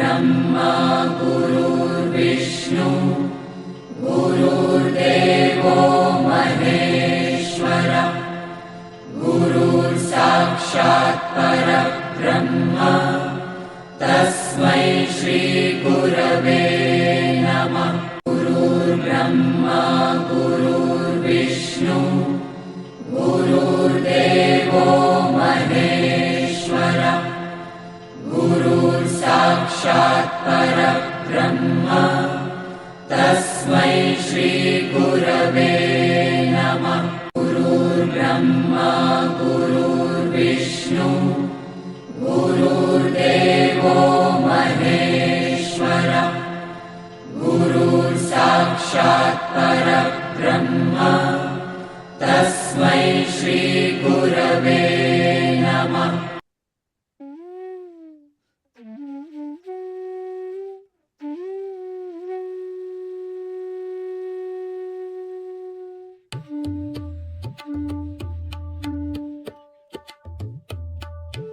गुरुर्ब्रह्मा गुरुर्विष्णु। गुरुर्देवो महेश्वर। गुरुर्साक्षात् परब्रह्म तस्मै श्रीगुरवे नमः। गुरुर्ब्रह्मा गुरुर्विष्णु। गुरुर्देवो गुरुर्साक्षात् परब्रह्म। तस्मै श्रीगुरवे नमः। गुरुर्ब्रह्मा गुरुर्विष्णु गुरुर्देवो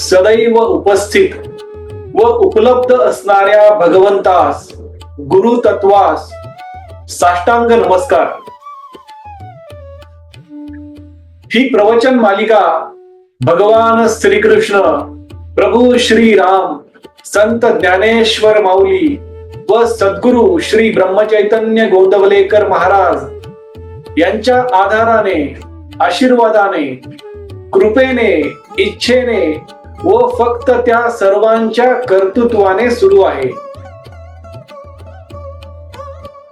सदैव उपस्थित व उपलब्ध असणाऱ्या भगवंतास गुरु तत्वास साष्टांग नमस्कार. ही प्रवचन मालिका भगवान श्रीकृष्ण प्रभू श्री राम संत ज्ञानेश्वर माऊली व सद्गुरु श्री ब्रह्मचैतन्य गोंदवलेकर महाराज यांच्या आधाराने आशीर्वादाने कृपेने इच्छेने व फक्त त्या सर्वांच्या कर्तृत्वाने सुरू आहे.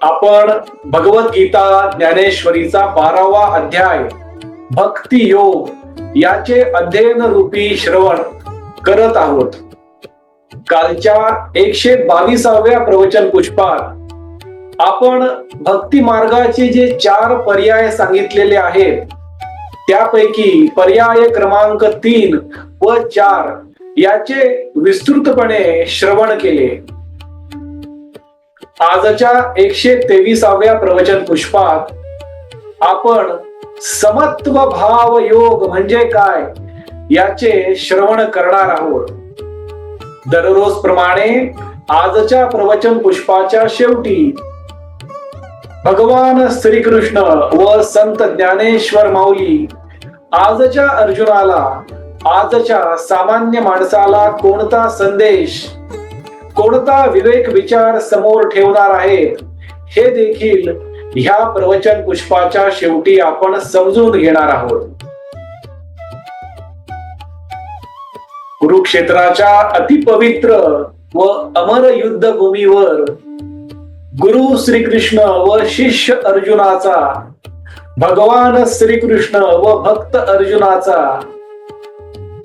आपण भगवद्गीता ज्ञानेश्वरीचा बारावा अध्याय भक्ती योग याचे अध्ययन रूपी श्रवण करत आहोत. कालच्या एकशे बावीसाव्या प्रवचन पुष्पात आपण भक्ती मार्गाचे जे चार पर्याय सांगितलेले आहेत त्यापैकी पर्याय क्रमांक तीन व चार याचे विस्तृतपणे श्रवण केले. आजच्या एकशे तेविसाव्या प्रवचन पुष्पात आपण समत्व भाव योग म्हणजे काय याचे श्रवण करणार आहोत. दररोज प्रमाणे आजच्या प्रवचन पुष्पाच्या शेवटी भगवान श्रीकृष्ण व संत ज्ञानेश्वर माऊली आजच्या अर्जुनाला आजच्या सामान्य माणसाला कोणता संदेश कोणता विवेक विचार समोर ठेवणार आहेत हे देखील ह्या प्रवचन पुष्पाच्या शेवटी आपण समजून घेणार आहोत. कुरुक्षेत्राच्या अतिपवित्र व अमर युद्ध भूमीवर गुरु श्रीकृष्ण व शिष्य अर्जुनाचा भगवान श्रीकृष्ण व भक्त अर्जुनाचा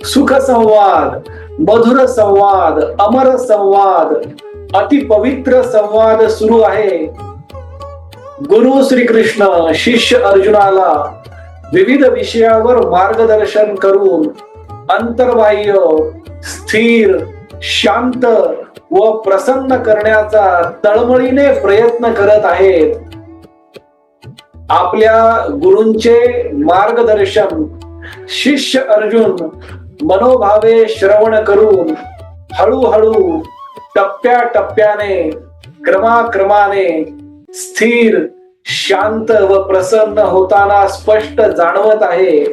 सुख संवाद मधुर संवाद अमर संवाद अति पवित्र संवाद सुरू आहे. गुरु श्रीकृष्ण शिष्य अर्जुनाला विविध विषयावर मार्गदर्शन करून अंतर्बाह्य स्थिर शांत व प्रसन्न करण्याचा तळमळीने प्रयत्न करत आहेत. आपल्या गुरूंचे मार्गदर्शन शिष्य अर्जुन मनोभावे श्रवण करून हळूहळू टप्प्या टप्प्याने क्रमाक्रमाने स्थिर शांत व प्रसन्न होताना स्पष्ट जाणवत आहे.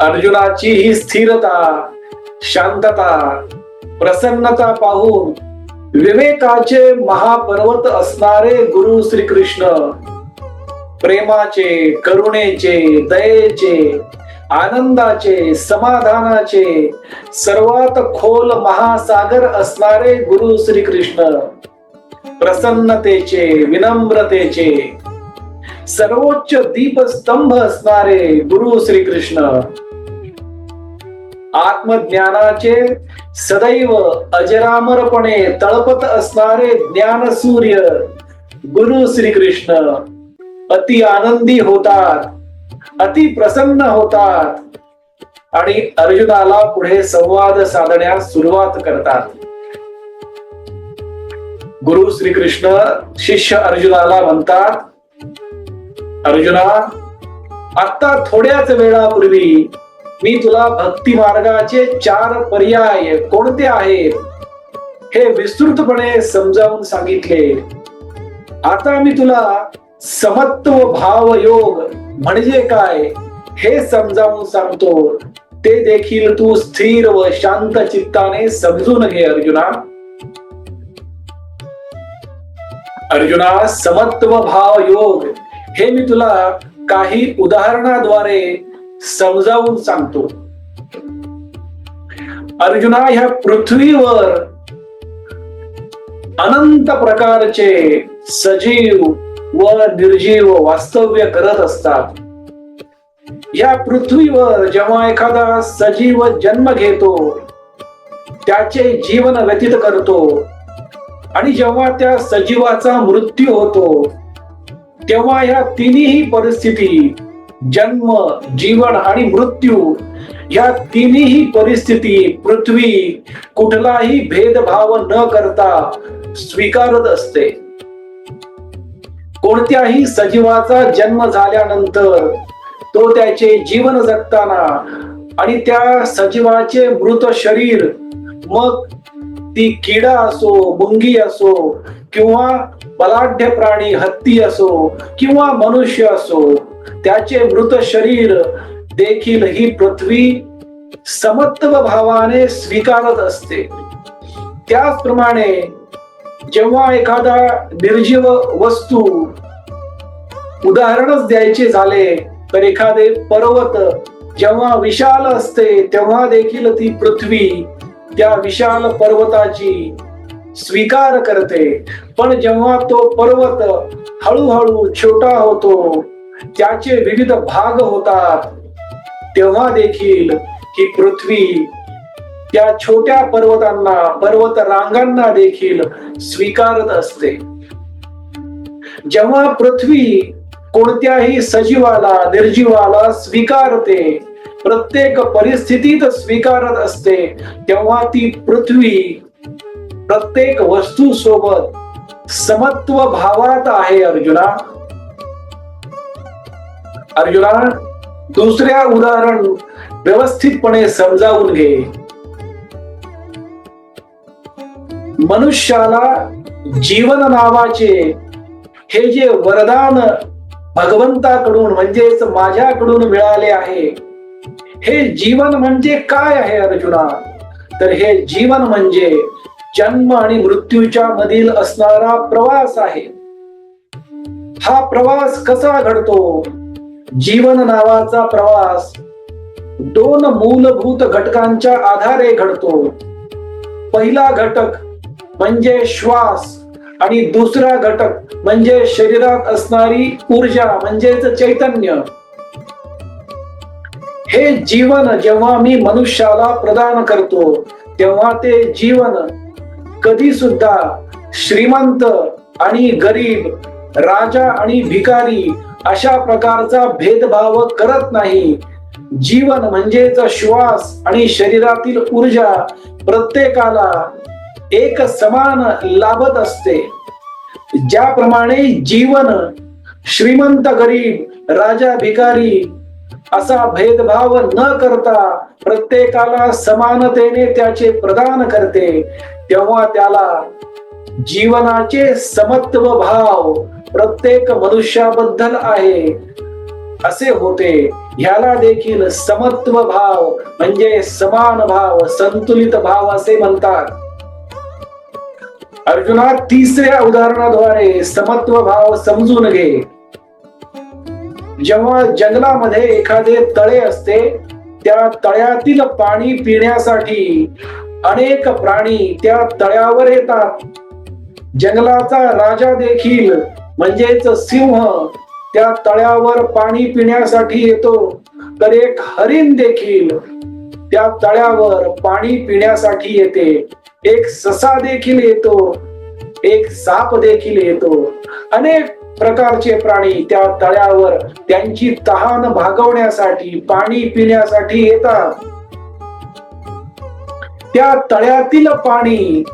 अर्जुनाची ही स्थिरता शांतता प्रसन्नता पाहून विवेकाचे महापर्वत असणारे गुरु श्रीकृष्ण प्रेमाचे करुणेचे दयेचे आनंदाचे समाधानाचे सर्वात खोल महासागर असणारे गुरु श्रीकृष्ण प्रसन्नतेचे विनम्रतेचे सर्वोच्च दीपस्तंभ असणारे गुरु श्रीकृष्ण. आत्मज्ञानाचे सदैव अजरामरपणे तळपत असणारे ज्ञान सूर्य गुरु श्रीकृष्ण. अति आनंदी होतात अति प्रसन्न होतात आणि अर्जुनाला पुढे संवाद साधण्यास सुरुवात करतात. गुरु श्रीकृष्ण शिष्य अर्जुनाला म्हणतात अर्जुना आता थोड्याच वेळापूर्वी मी तुला भक्ती मार्गाचे चार पर्याय कोणते आहेत हे विस्तृतपणे समजावून सांगितले. आता मी तुला समत्व भाव योग म्हणजे काय हे समजावून सांगतो. ते देखील तू स्थिर व शांत चित्ताने समजून घे अर्जुना. अर्जुना समत्व भाव योग. हे मी तुला काही उदाहरणाद्वारे समजावून सांगतो. अर्जुना ह्या पृथ्वीवर अनंत प्रकारचे सजीव व निर्जीव वास्तव्य करत असतात. या पृथ्वीवर जेव्हा एखादा सजीव जन्म घेतो त्याचे जीवन व्यतीत करतो आणि जेव्हा त्या सजीवाचा मृत्यू होतो तेव्हा या तिन्ही परिस्थिती जन्म जीवन आणि मृत्यू या तिन्ही परिस्थिती पृथ्वी कुठलाही भेदभाव न करता स्वीकारत असते. कोणत्याही सजीवाचा जन्म झाल्यानंतर तो त्याचे जीवन जगताना आणि त्या सजीवाचे मृत शरीर मग ती किडा असो मुंगी असो किंवा बलाढ्य प्राणी हत्ती असो किंवा मनुष्य असो त्याचे मृत शरीर देखील ही पृथ्वी समत्व भावाने स्वीकारत असते. त्याचप्रमाणे जेव्हा एखादा निर्जीव वस्तू उदाहरणच द्यायचे झाले तर एखादे पर्वत जेव्हा विशाल असते तेव्हा देखील ती पृथ्वी त्या विशाल पर्वताची स्वीकार करते. पण जेव्हा तो पर्वत हळूहळू छोटा होतो त्याचे विविध भाग होतात. तेव्हा देखील ही पृथ्वी त्या छोट्या पर्वतांना पर्वत रांगांना देखील स्वीकारत असते. जेव्हा पृथ्वी कोणत्याही सजीवाला निर्जीवाला स्वीकारते प्रत्येक परिस्थितीत स्वीकारत असते तेव्हा ती पृथ्वी प्रत्येक वस्तू सोबत समत्व भावात आहे अर्जुना. अर्जुना दुसऱ्या उदाहरण व्यवस्थितपणे समजावून घे. मनुष्याला जीवन नावाचे हे जे वरदान भगवंताकडून म्हणजेच माझ्याकडून मिळाले आहे हे जीवन म्हणजे काय आहे अर्जुना? तर हे जीवन म्हणजे जन्म आणि मृत्यूच्या मधील असणारा प्रवास आहे. हा प्रवास कसा घडतो? जीवन नावाचा प्रवास. दोन मूलभूत घटकांच्या आधारे घडतो. पहिला घटक म्हणजे श्वास आणि दुसरा घटक म्हणजे शरीरात असणारी ऊर्जा म्हणजेच चैतन्य. हे जीवन जेव्हा मी मनुष्याला प्रदान करतो तेव्हा ते जीवन कधी सुद्धा श्रीमंत आणि गरीब राजा आणि भिकारी अशा प्रकारचा भेदभाव करत नाही. जीवन म्हणजेच श्वास आणि शरीरातील ऊर्जा प्रत्येकाला एक समान लाभत असते. ज्याप्रमाणे जीवन श्रीमंत गरीब राजा भिकारी असा भेदभाव न करता प्रत्येकाला समानतेने त्याचे प्रदान करते तेव्हा त्याला जीवनाचे समत्व भाव प्रत्येक मनुष्याबद्दल आहे. असे होते. ह्याला देखील समत्व भाव म्हणजे समान भाव संतुलित भाव असे म्हणतात. अर्जुना तिसऱ्या उदाहरणाद्वारे समत्व भाव समजून घे. जेव्हा जंगलामध्ये एखादे तळे असते त्या तळ्यातील पाणी पिण्यासाठी अनेक प्राणी त्या तळ्यावर येतात. जंगलाचा राजा देखील म्हणजेच सिंह त्या तळ्यावर पाणी पिण्यासाठी येतो. तर एक हरिण देखील त्या तळ्यावर पाणी पिण्यासाठी येते. एक ससा देखील येतो. एक साप देखील येतो. अनेक प्रकारचे प्राणी त्या तळ्यावर त्यांची तहान भागवण्यासाठी पाणी पिण्यासाठी येतात. त्या तळ्यातील पाणी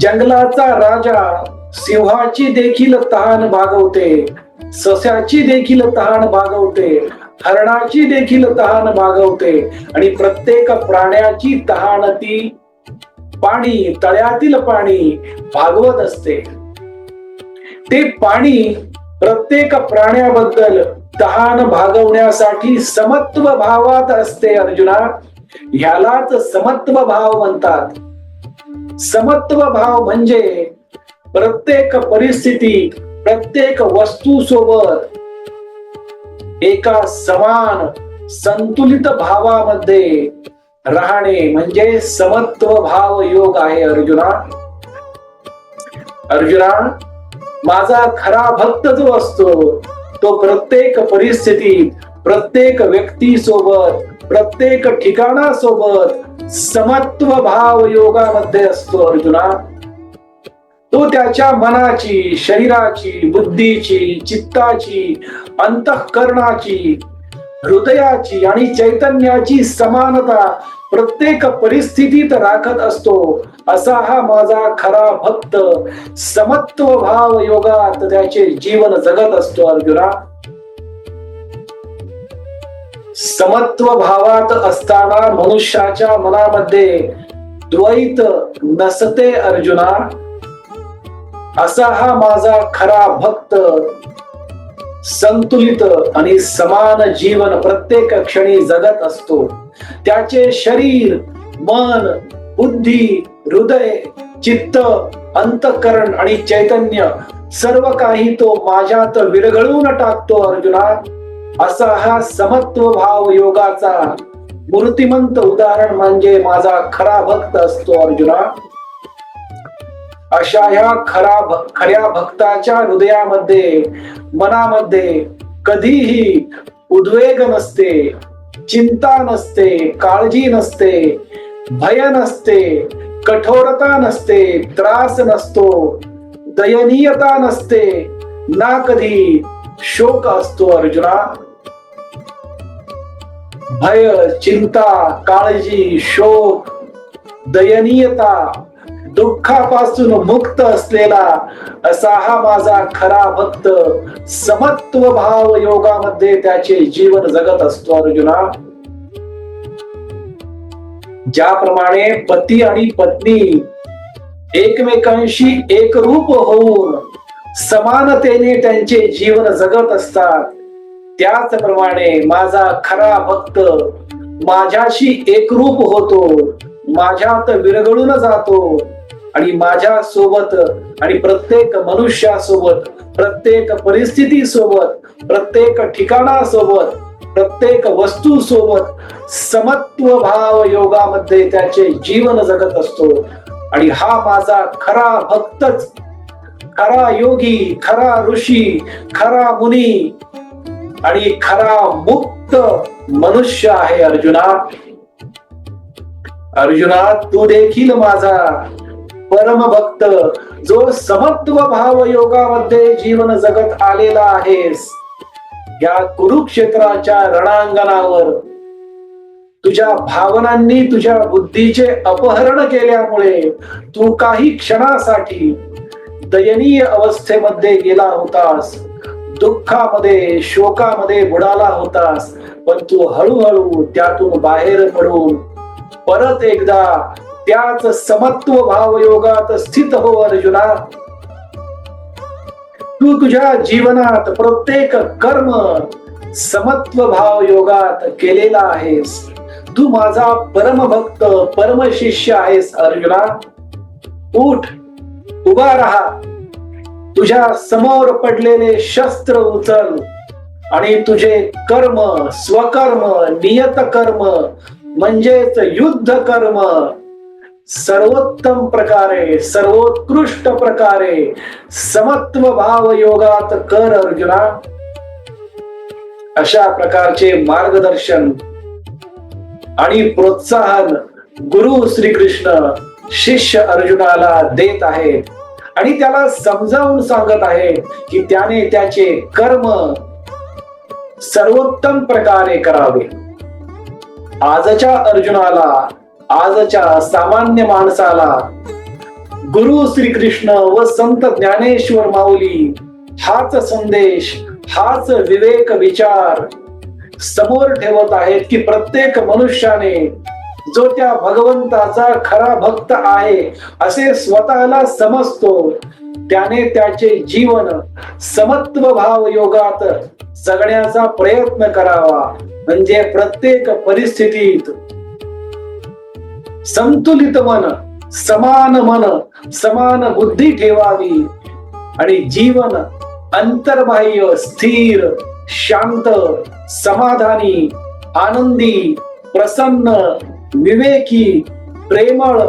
जंगलाचा राजा सिंहाची देखील तहान भागवते सस्याची देखील तहान भागवते हरणाची देखील तहान भागवते आणि प्रत्येक प्राण्याची तहान ती पाणी तळ्यातील पाणी भागवत असते. ते पाणी प्रत्येक प्राण्याबद्दल तहान भागवण्यासाठी समत्व भावात असते अर्जुना. ह्यालाच समत्व भाव म्हणतात. समत्व भाव म्हणजे प्रत्येक परिस्थिती प्रत्येक वस्तू सोबत एका समान संतुलित भावामध्ये राहणे म्हणजे समत्व भाव योग आहे अर्जुना. अर्जुना माझा खरा भक्त जो असतो तो प्रत्येक परिस्थितीत प्रत्येक व्यक्ती सोबत प्रत्येक ठिकाणासोबत समत्व भाव योगामध्ये असतो अर्जुना. तो त्याच्या मनाची शरीराची बुद्धीची चित्ताची अंतःकरणाची हृदयाची आणि चैतन्याची समानता प्रत्येक परिस्थितीत राखत असतो असा हा माझा खरा भक्त समत्व भाव योगात त्याचे जीवन जगत असतो अर्जुना. समत्व भावात असताना मनुष्याच्या मनामध्ये द्वैत नसते अर्जुना. असा हा माझा खरा भक्त संतुलित आणि समान जीवन प्रत्येक क्षणी जगत असतो. त्याचे शरीर मन बुद्धी हृदय चित्त अंतकरण आणि चैतन्य सर्व काही तो माझ्यात विरघळून टाकतो अर्जुना. असा हा समत्व भाव योगाचा मूर्तिमंत उदाहरण म्हणजे माझा खरा भक्त असतो अर्जुना. अशा ह्या खरा खऱ्या भक्ताच्या हृदयामध्ये मनामध्ये कधीही उद्वेग नसते चिंता नसते काळजी नसते भय नसते कठोरता नसते त्रास नसतो दयनीयता नसते ना कधी शोक असतो अर्जुना. भय चिंता काळजी शोक दयनीयता दुःखापासून मुक्त असलेला असा हा माझा खरा भक्त समत्व भाव योगामध्ये त्याचे जीवन जगत असतो अर्जुना. ज्याप्रमाणे पती आणि पत्नी एकमेकांशी एकरूप होऊन समानतेने त्यांचे जीवन जगत असतात त्याचप्रमाणे माझा खरा भक्त माझ्याशी एकरूप होतो माझ्यात विरघळून जातो आणि माझ्या सोबत आणि प्रत्येक मनुष्यासोबत प्रत्येक परिस्थिती सोबत प्रत्येक ठिकाणासोबत प्रत्येक वस्तू सोबत समत्व भाव योगामध्ये त्याचे जीवन जगत असतो. आणि हा माझा खरा भक्तच खरा योगी खरा ऋषी खरा मुनी आणि खरा मुक्त मनुष्य आहे अर्जुना. अर्जुना तू देखील माझा परम भक्त जो समत्व भाव योगामध्ये जीवन जगत आलेला आहेस या कुरुक्षेत्राच्या रणांगणावर तुझ्या भावनांनी तुझ्या बुद्धीचे अपहरण केल्यामुळे तू काही क्षणासाठी दयनीय अवस्थेमध्ये गेला होतास. दुःखामध्ये शोकामध्ये बुडाला होतास. पण तू हळूहळू त्यातून बाहेर पडून परत एकदा त्याच समत्व भाव योगात स्थित हो अर्जुना. तू तुझ्या जीवनात प्रत्येक कर्म समत्व भाव योगात केलेला आहेस. तू माझा परम भक्त परम शिष्य आहेस अर्जुना. उठ उभा राहा. तुझ्या समोर पडलेले शस्त्र उचल आणि तुझे कर्म स्वकर्म नियत कर्म म्हणजेच युद्ध कर्म सर्वोत्तम प्रकारे सर्वोत्कृष्ट प्रकारे समत्व भाव योगात कर अर्जुना. अशा प्रकारचे मार्गदर्शन आणि प्रोत्साहन गुरु श्रीकृष्ण शिष्य अर्जुनाला देत आहेत. आणि त्याला समजावून सांगत आहे की त्याने त्याचे कर्म सर्वोत्तम प्रकारे करावे. आजच्या अर्जुनाला आजच्या सामान्य माणसाला गुरु श्रीकृष्ण व संत ज्ञानेश्वर माऊली हाच संदेश हाच विवेक विचार समोर ठेवत आहेत की प्रत्येक मनुष्याने जो त्या भगवंताचा खरा भक्त आहे असे स्वतःला समजतो. त्याने त्याचे जीवन समत्व भाव योगात जगण्याचा प्रयत्न करावा. म्हणजे प्रत्येक परिस्थितीत संतुलित मन समान मन समान बुद्धी ठेवावी. आणि जीवन अंतर्बाह्य स्थिर शांत समाधानी आनंदी प्रसन्न विवेकी प्रेमळ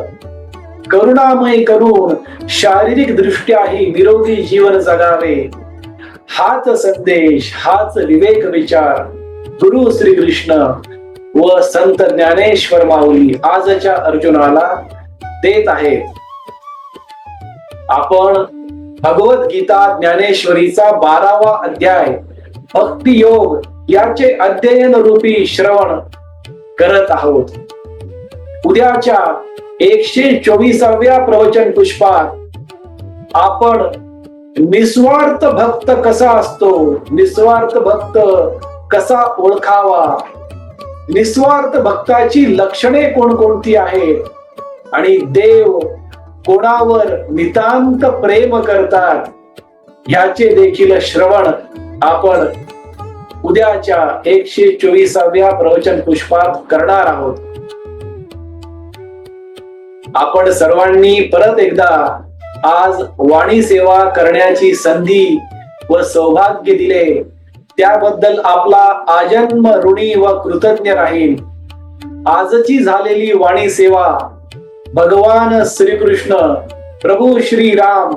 करुणामय करून शारीरिक दृष्ट्याही निरोगी जीवन जगावे. हाच संदेश हाच विवेक विचार. गुरु श्री कृष्ण. व संत ज्ञानेश्वर माऊली आजच्या अर्जुनाला देत आहेत आपण भगवद्गीता ज्ञानेश्वरीचा बारावा अध्याय भक्ती योग याचे अध्ययन रूपी श्रवण करत आहोत. उद्याच्या एकशे चोवीसाव्या प्रवचन पुष्पात आपण निस्वार्थ भक्त कसा असतो? निस्वार्थ भक्त कसा ओळखावा? निस्वार्थ भक्ताची लक्षणे कोणकोणती आहेत? आणि देव कोणावर नितांत प्रेम करतात? ह्याचे देखील श्रवण आपण उद्याच्या एकशे चोवीसाव्या प्रवचन पुष्पात करणार आहोत. आपण सर्वांनी परत एकदा आज वाणी सेवा करण्याची संधी व सौभाग्य दिले. त्याबद्दल आपला आजन्म ऋणी व कृतज्ञ राहील. आजची झालेली वाणी सेवा भगवान श्रीकृष्ण प्रभू श्रीराम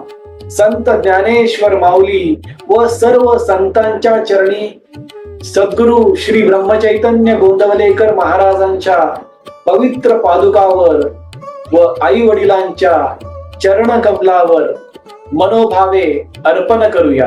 संत ज्ञानेश्वर माऊली व सर्व संतांच्या चरणी सद्गुरु श्री ब्रह्मचैतन्य गोंदवलेकर महाराजांच्या पवित्र पादुकावर व आई वडिलांच्या चरण कमलावर मनोभावे अर्पण करूया.